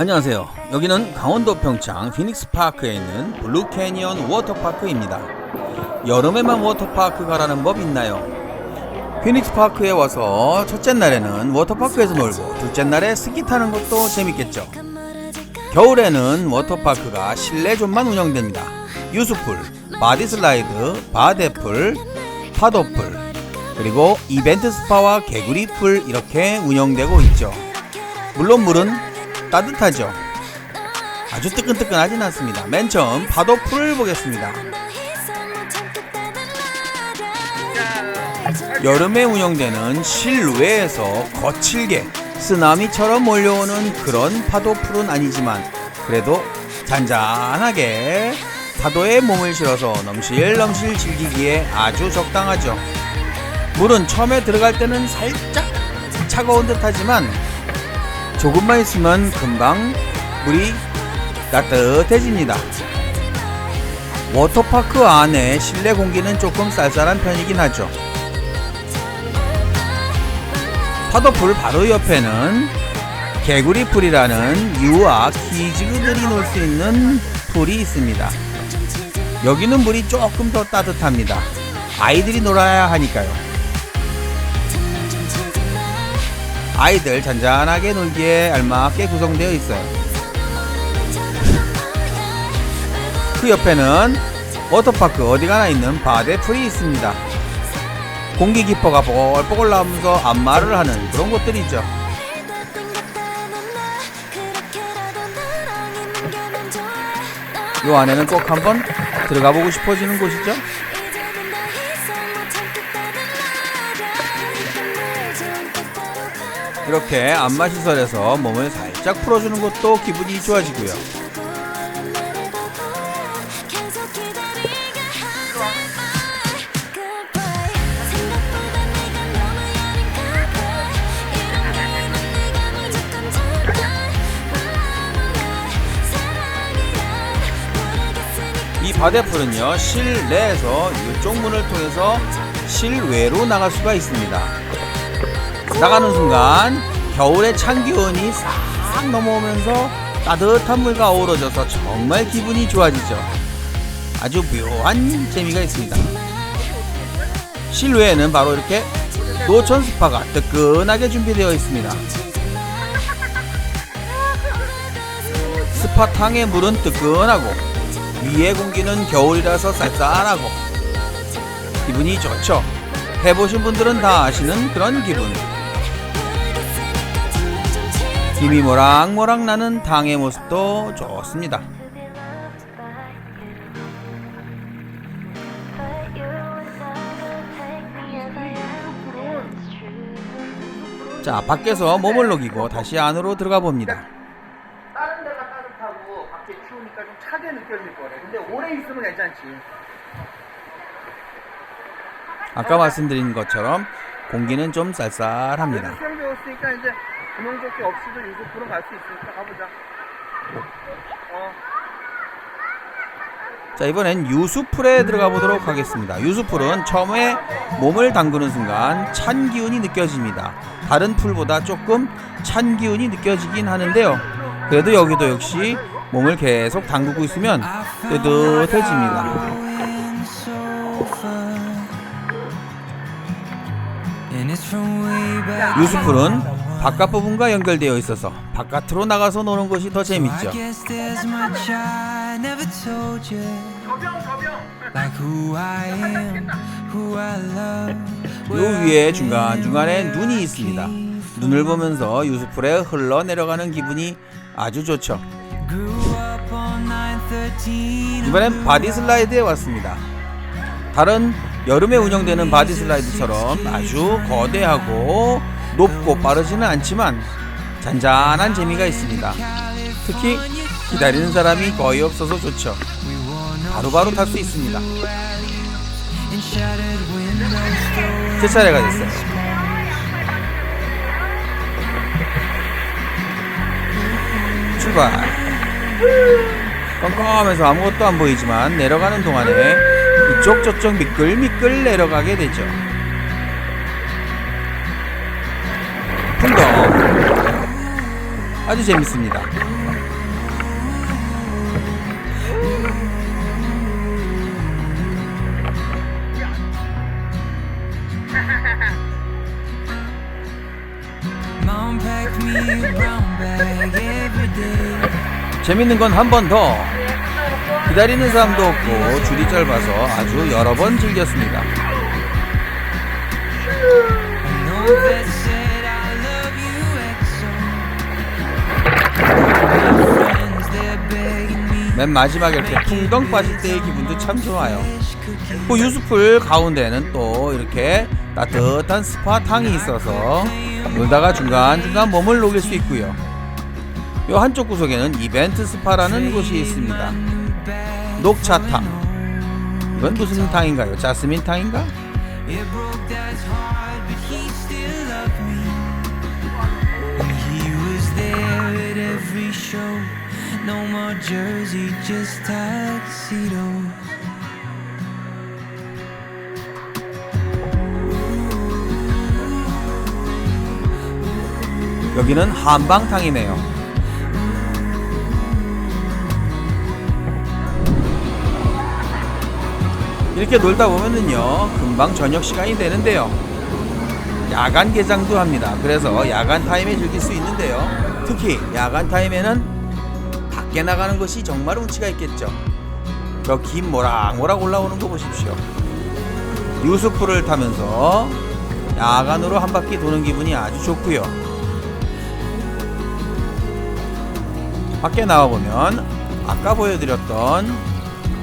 안녕하세요. 여기는 강원도 평창 피닉스 파크에 있는 블루 캐니언 워터파크입니다. 여름에만 워터파크 가라는 법 있나요? 피닉스 파크에 와서 첫째 날에는 워터파크에서 놀고 둘째 날에 스키 타는 것도 재밌겠죠. 겨울에는 워터파크가 실내 존만 운영됩니다. 유수풀, 바디슬라이드, 바데풀, 파도풀, 그리고 이벤트 스파와 개구리풀 이렇게 운영되고 있죠. 물론 물은 따뜻하죠. 아주 뜨끈뜨끈하진 않습니다. 맨 처음 파도 풀을 보겠습니다. 여름에 운영되는 실외에서 거칠게 쓰나미처럼 몰려오는 그런 파도 풀은 아니지만 그래도 잔잔하게 파도에 몸을 실어서 넘실넘실 즐기기에 아주 적당하죠. 물은 처음에 들어갈 때는 살짝 차가운 듯 하지만 조금만 있으면 금방 물이 따뜻해집니다. 워터파크 안에 실내 공기는 조금 쌀쌀한 편이긴 하죠. 파도풀 바로 옆에는 개구리풀이라는 유아 키즈들이 놀 수 있는 풀이 있습니다. 여기는 물이 조금 더 따뜻합니다. 아이들이 놀아야 하니까요. 아이들 잔잔하게 놀기에 알맞게 구성되어 있어요. 그 옆에는 워터파크 어디 가나 있는 바데풀이 있습니다. 공기 기포가 뽀글뽀글 나오면서 안마를 하는 그런 곳들이 있죠. 요 안에는 꼭 한번 들어가 보고 싶어지는 곳이죠. 이렇게 안마 시설에서 몸을 살짝 풀어주는 것도 기분이 좋아지고요. 이 바데풀은요 실내에서 이쪽 문을 통해서 실외로 나갈 수가 있습니다. 나가는 순간 겨울의 찬 기온이 싹 넘어오면서 따뜻한 물과 어우러져서 정말 기분이 좋아지죠. 아주 묘한 재미가 있습니다. 실외에는 바로 이렇게 노천 스파가 뜨끈하게 준비되어 있습니다. 스파탕의 물은 뜨끈하고 위의 공기는 겨울이라서 쌀쌀하고 기분이 좋죠. 해보신 분들은 다 아시는 그런 기분. 김이 모락모락 나는 당의 모습도 좋습니다. 자, 밖에서 몸을 녹이고 다시 안으로 들어가 봅니다. 다른 데가 따뜻하고 밖에 추우니까 좀 차게 느껴질 거래. 근데 오래 있으면 괜찮지. 아까 말씀드린 것처럼 공기는 좀 쌀쌀합니다. 구명조끼 없이도 유수풀은 갈수 있으니까 가보자. 어. 자 이번엔 유수풀에 들어가 보도록 하겠습니다. 유수풀은 처음에 몸을 담그는 순간 찬 기운이 느껴집니다. 다른 풀보다 조금 찬 기운이 느껴지긴 하는데요. 그래도 여기도 역시 몸을 계속 담그고 있으면 뜨뜻해집니다. 유수풀은 바깥 부분과 연결되어 있어서 바깥으로 나가서 노는 것이 더 재밌죠. 요 위에 중간중간에 눈이 있습니다. 눈을 보면서 유수풀에 흘러내려가는 기분이 아주 좋죠. 이번엔 바디 슬라이드에 왔습니다. 다른 여름에 운영되는 바디 슬라이드처럼 아주 거대하고 높고 빠르지는 않지만 잔잔한 재미가 있습니다. 특히 기다리는 사람이 거의 없어서 좋죠. 바로바로 탈 수 있습니다. 제 차례가 됐어요. 출발. 깜깜하면서 아무것도 안 보이지만 내려가는 동안에 이쪽 저쪽 미끌미끌 내려가게 되죠. 아주 재밌습니다. 재밌는 건 한 번 더. 기다리는 사람도 없고 줄이 짧아서 아주 여러 번 즐겼습니다. 맨 마지막에 이렇게 풍덩 빠질 때의 기분도 참 좋아요. 그 유수풀 가운데는 또 이렇게 따뜻한 스파탕이 있어서 놀다가 중간중간 몸을 녹일 수 있고요. 요 한쪽 구석에는 이벤트 스파라는 곳이 있습니다. 녹차탕. 이건 무슨 탕인가요? 자스민 탕인가? No more jersey, just tuxedos. 여기는 한방탕이네요. 이렇게 놀다 보면은요, 금방 저녁 시간이 되는데요. 야간 개장도 합니다. 그래서 야간 타임에 즐길 수 있는데요. 특히 야간 타임에는 밖에 나가는 것이 정말 운치가 있겠죠. 저 김 모락모락 올라오는 거 보십시오. 유수풀을 타면서 야간으로 한 바퀴 도는 기분이 아주 좋고요. 밖에 나와보면 아까 보여드렸던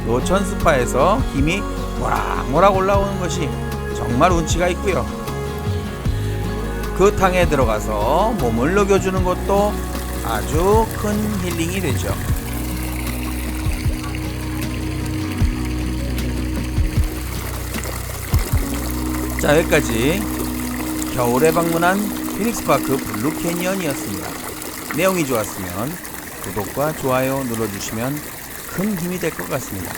노천 스파에서 김이 모락모락 올라오는 것이 정말 운치가 있고요. 그 탕에 들어가서 몸을 녹여주는 것도 아주 큰 힐링이 되죠. 자 여기까지 겨울에 방문한 피닉스파크 블루 캐니언이었습니다. 내용이 좋았으면 구독과 좋아요 눌러주시면 큰 힘이 될 것 같습니다.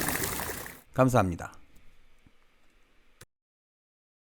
감사합니다.